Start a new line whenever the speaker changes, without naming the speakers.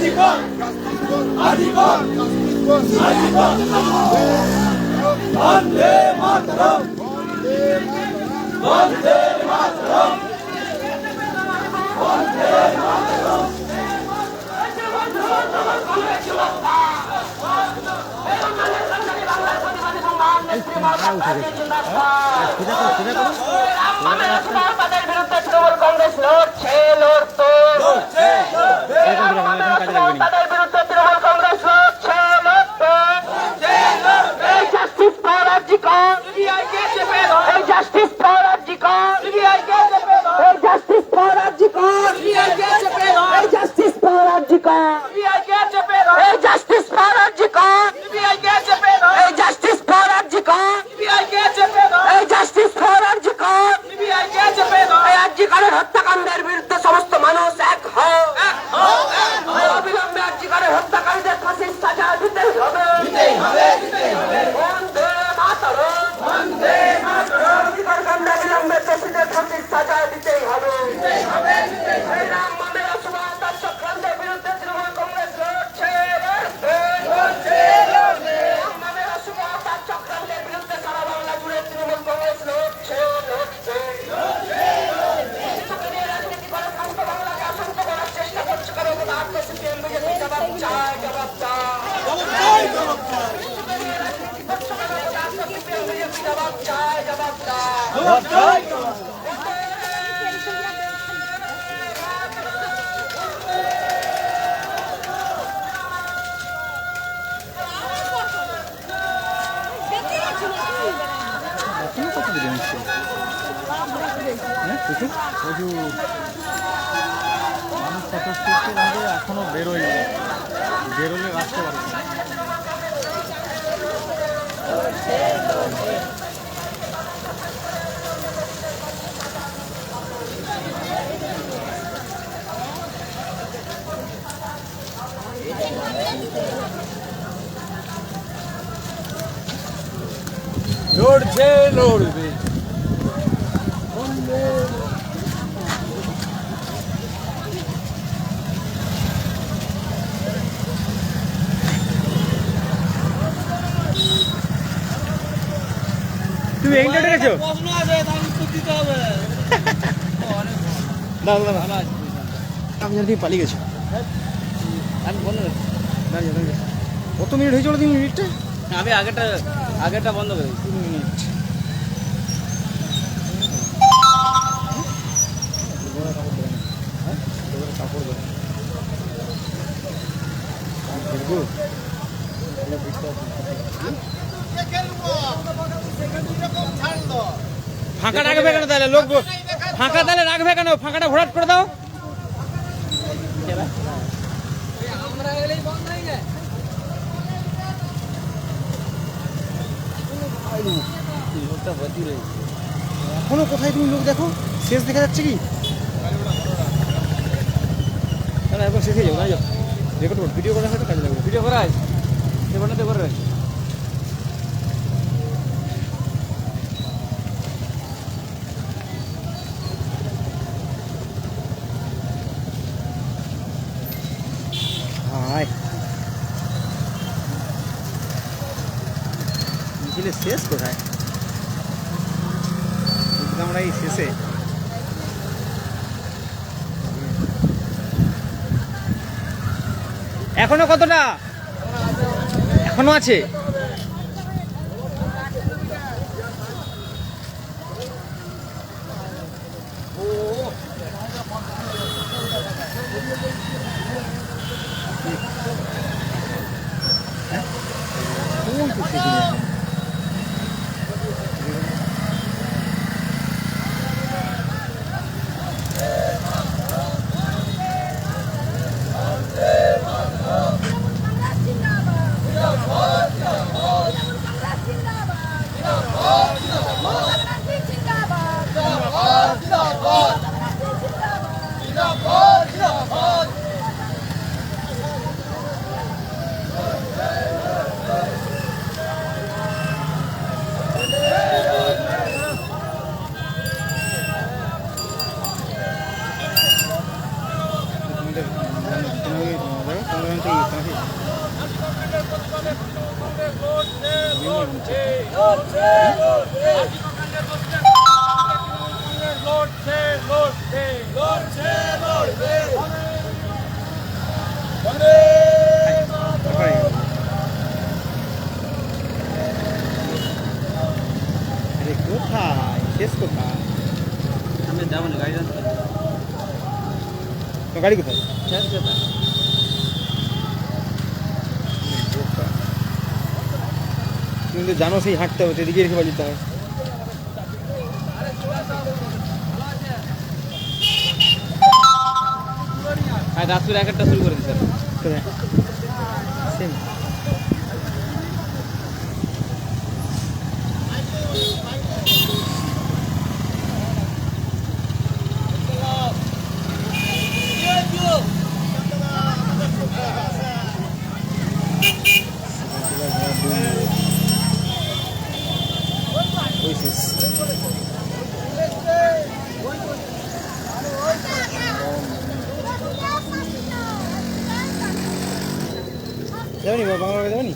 আজীবন আজীবন আজীবন বন্দে মাতরম বন্দে মাতরম
বিরুদ্ধে তৃণমূল কংগ্রেস লড়ছে লড়তো
লড়ছে লড়বে
তাদের বিরুদ্ধে তৃণমূল কংগ্রেস এই জাস্টিস ফর আর্জিকর এই জাস্টিস ফর আর্জিকর এই জাস্টিস ফর 나를 헛다. মানুষ
স্বতঃস্ফূর্ত ভাবে এখনও বেরোয়নি বেরোলে রাখতে পারবে
লড়ছে লড়বে।
তুমি এইটা দেখেছ
প্রশ্ন আছে তার উত্তর দিতে হবে।
দাদা দাদা। আমি জানি তুমি পালিয়ে গেছো।
আমি বন্ধ
দাঁড়িয়ে দাঁড়িয়ে কত মিনিট হয়েছিল তিন মিনিটটা?
আমি আগেরটা আগেরটা বন্ধ করে
তিন মিনিট। ফাঁকা রাখবে কেন তাহলে? লোক ফাঁকা তাহলে রাখবে কেন? ফাঁকাটা ভরাট করে দাও। এখনও কোথায় তুমি লোক দেখো? শেষ দেখা যাচ্ছে কি? না এখন শেষ হয়ে যাব না রেকর্ড করো ভিডিও করা হয়তো কাজে লাগবে।
ভিডিও করা আছে দেবনাতে করে রয়েছে
হাই মিছিলের শেষ কোথায়? আমরা এই শেষে। এখনও কতটা? এখনও আছে? কোথায় শেষ কোথায়?
আমি যাব না গাড়ি
তো গাড়ি কোথায়?
শেষ কথা
তুমি তো জানো সেই হাঁটতে হবে সেদিকে রেখে বাজিতে হয়
দাসপুর এক একটা শুরু করে দিতে
হবে। সেম। যাবনি বাংলা যাবনি